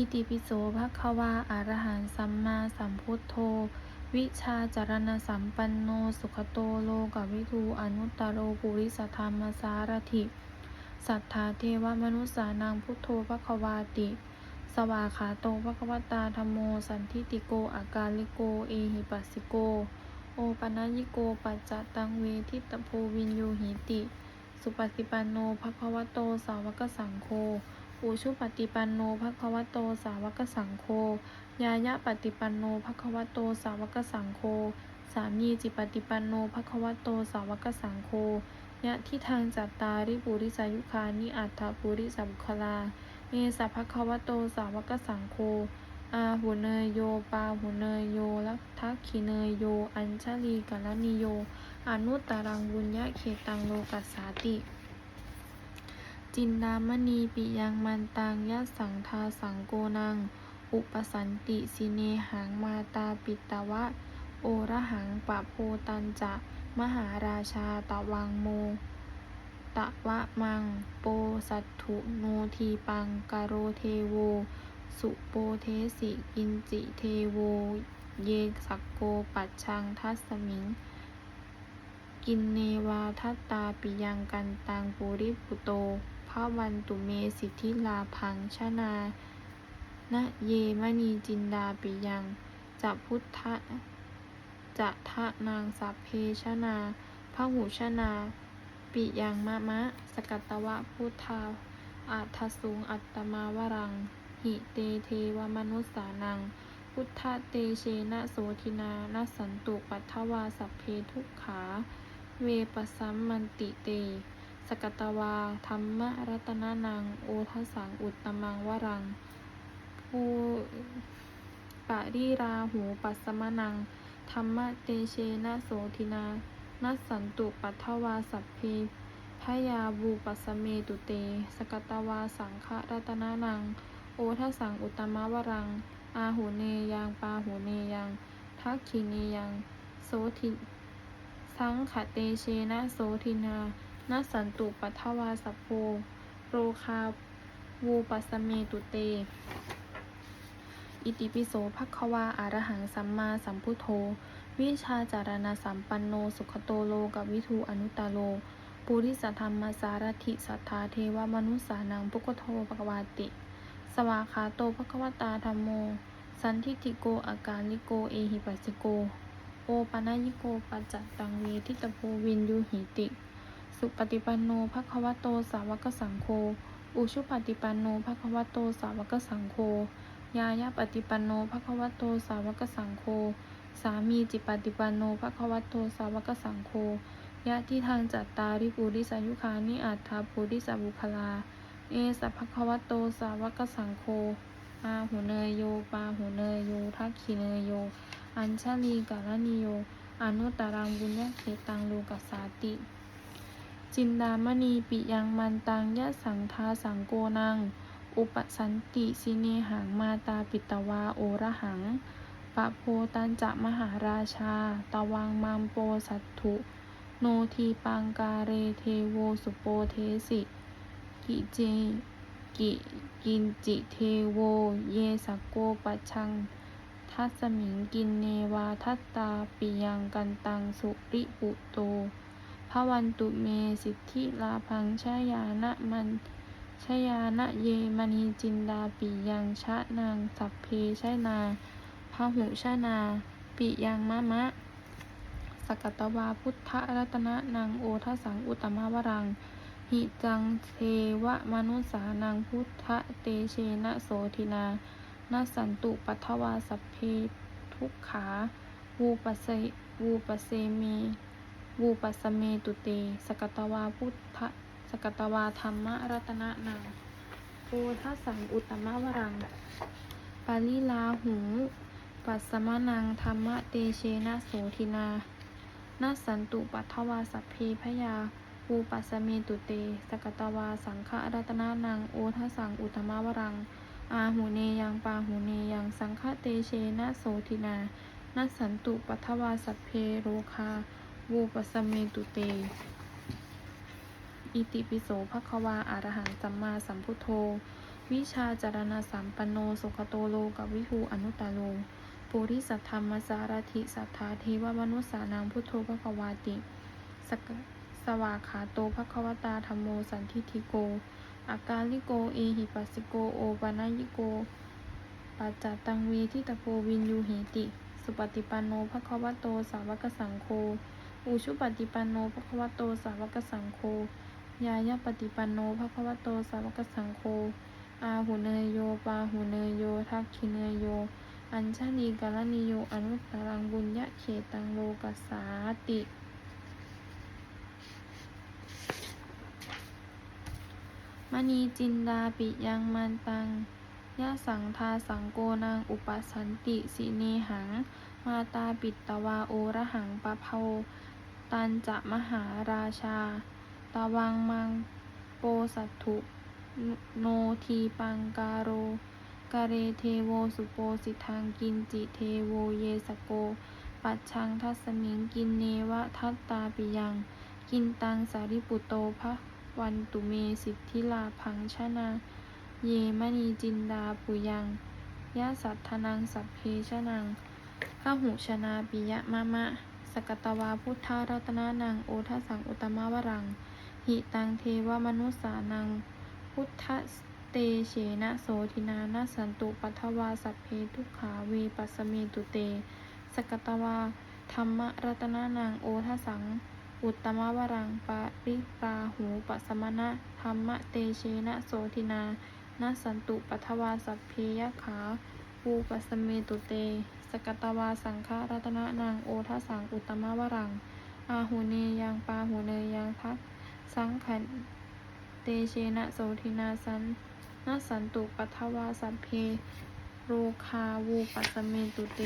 อิติปิโสภะคะวาอะรหังสัมมาสัมพุทโธ วิชาจารณสัมปันโน สุขโตโลกวิทูอนุตตโรปุริสธรรมสารถิ สัทธาเทวมนุษสานังพุทโธภะคะวาติ สวาขาโตภะคะวตาธรรมโม สันทิติโกอาการลิโก เอหิปัสสิโก โอปนัญิโกปัจจตังเวทิตโพวินโยหิติ สุปฏิปันโนภะคะวโตสาวกสังโฆ อุชุปฏิปันโนภะคะวะโตสาวกสังโฆ ยายะปฏิปันโนภะคะวะโตสาวกสังโฆ สามีจิปฏิปันโนภะคะวะโตสาวกสังโฆ ยะที่ทางจัตตาริปุริสายุคานิอัตถปุริสัมคลาเอสัพพะคะวะโตสาวกสังโฆ อาหุเนยโย ปาหุเนยโยลัทธักขิเนยโย อัญชลีกัลนิโย อนุตตรังบุญญะเขตังโลกัสสาติ จินดามณีปิยังมันตังยะสังทาสังโกนัง อุปสันติสิเนหังมาตาปิตวะ โอระหังปะโพตันจะ มหาราชาตะวังโม ตะวะมัง โปสัตถุโนทีปังกโรเทโว สุโปเทสิกินจิเทโว เยสักโกปัจชังทัสมิงกินเนวาทัตตาปิยังกันตังปุริปุโต ภาวันตุเมสิทธิลาพังชนานะเยมณีจินดาปิยังจะพุทธะจะทะนางสัพเพชนาพระหูชนา ปิยังมะมะ สกัตตวะพุทธาอัทสุงอัตตมาวรัง หิเตเทวมนุสสานัง พุทธเตเชนะโสทินานสันตุปัทถวาสัพเพทุกขา เวปสัมมันติเต สกตวา ธรรมรัตนานัง โอทสัง อุตตมังวรัง ภูปะรีราหูปัสสมนัง ธรรมเตเชนะโสทินานัสสันตุปัทถวาสัพเพพยาบูปัสเมตุเต สกตวาสังฆรัตนานัง โอทสัง อุตตมวรัง อาหูเนยังปาหูเนยังทักขิเนยัง โสทิสังขเตเชนะโสทินา นสันตุปัทวาสโพโรคาวูปัสเมตุเต อิติปิโสภควาอารหังสัมมาสัมพุทโธ วิชาจารณสัมปันโนสุขโตโลกับวิทูอนุตตโล ปุริสธรรมสารถิสัทธาเทวมนุสสานังปุกโทปกวาติ สวาขาโตภควตาธรรมโม สันทิติโกอากาลิโกเอหิปัสสิโก โอปนัญญิโกปัจจตังเวทิตโพวินยูหิติ สุปฏิปันโนภควโตสาวกสังโฆ อุชุปฏิปันโนภควโตสาวกสังโฆ ยายาปฏิปันโนภควโตสาวกสังโฆ สามีจิปฏิปันโนภควโตสาวกสังโฆ ยะที่ทางจัตตาริปุริสายุคานิอัตถาปุริสบุคลา เอสัพพควโตสาวกสังโฆอาหูเนยโยปาหูเนยโยทักขิเนยโย อัญชลีกาลนิโย อนุตตรังบุญญเขตังโลกัสสาติ จินดามณีปิยังมันตังยะสังทาสังโกนัง อุปสันติสิเนหังมาตาปิตวาโอระหัง ปะโพตันจะมหาราชา ตวังมัมโปสัตถุ โนทีปังกาเรเทโวสุโปเทสิ กิเจกิกินจิเทโว เยสกโกปัชชัง ทัสมิงกินเนวาทัตตาปิยังกันตังสุริปุโต ภวันตุเมสิทธิลาพังชายานะมันชยานะเยมณีจินดาปิยังชะนางสัพเพชนาพหุชนา ปิยังมะมะ สกัตตวาพุทธรัตนะนางโอทสังอุตตมวรัง หิจังเทวมนุสานังพุทธเตเชนะโสทินานาสันตุปัทวาสัพเพทุกขา วูปเสวูปเสเม วูปัสเมตุเต สกตวาพุทธสกตวาธรรมรัตนะนังโอทัสสังอุตตมวรัง ปาลิลาหู ปัสสมนังธรรมเตเชนะโสทินานาสันตุปัทวาสัพเพพยาวูปัสสเมตุเต สกตวาสังฆรัตนานัง โอทัสสังอุตตมวรัง อาหูเนยังปาหูเนยังสังฆเตเชนะโสทินานัสสันตุปัทวาสัพเพโรคา วูปสสเมตุเต อิติปิโสภควาอารหังสัมมาสัมพุทโธ วิชาจารณสัมปันโนสุขโตโลกวิทูอนุตตโลปุริสัทธรรมสารถิสัทธาเทวมนุสสานังพุทโธภควาติสกสวากขาโตภควตาธรรมโมสันทิทิโก อากาลิโก เอหิปัสสิโก โอปนายิโกปัจจตังเวทิตโพวินยูเหติ สุปฏิปันโนภควโต สาวกสังโฆ อุชุปฏิปันโนภควโตสาวกสังโฆ ยายาปฏิปันโนภควโตสาวกสังโฆ อาหุเนยโยปาหุเนยโย ทักขิเนยโย อัญชลีกาลนิโย อนุตตรังบุญญะเขตังโลกัสสาติมณีจินดาปิยังมันตังยะสังทาสังโกนางอุปสันติสิเนหัง มาตาปิตตวาโอระหังปะเพา ตันจะมหาราชา ตวังมังโปสัตถุ โนทีปังการโรกะเรเทโวสุโปสิทังกินจิเทโวเยสโก ปัจชังทัสมิงกินเนวะทัตตาปิยัง กินตังสาริปุโตภะวันตุเมสิทธิลาพังชนะเยมณีจินดาปุยังยะสัทธนังสัพเพชนังข้าหุชนาปิยะมะมะ สกตวาพุทธารัตนานังโอทัสสังอุตมะวรัง หิตังเทวมนุสานัง พุทธเตเชนะโสทินานาสันตุปัทวาสัพเพทุกขาเวปัสสเมตุเต สกตวาธรรมรัตนานังโอทัสสัง อุตตมวรังปาริปราหูปัสมณะธรรมเตเชนะโสทินานาสันตุปัทวาสัพเพยขาปูปัสเมตุเต สกตวาสังฆรัตนานางโอทัสสังอุตมะวรัง อาหูเนยังปาหูเนยังทักสังขันเตเชนะโสทินาสันนาสันตุปัทวาสัพเพโรคาวูปัสเมตุเต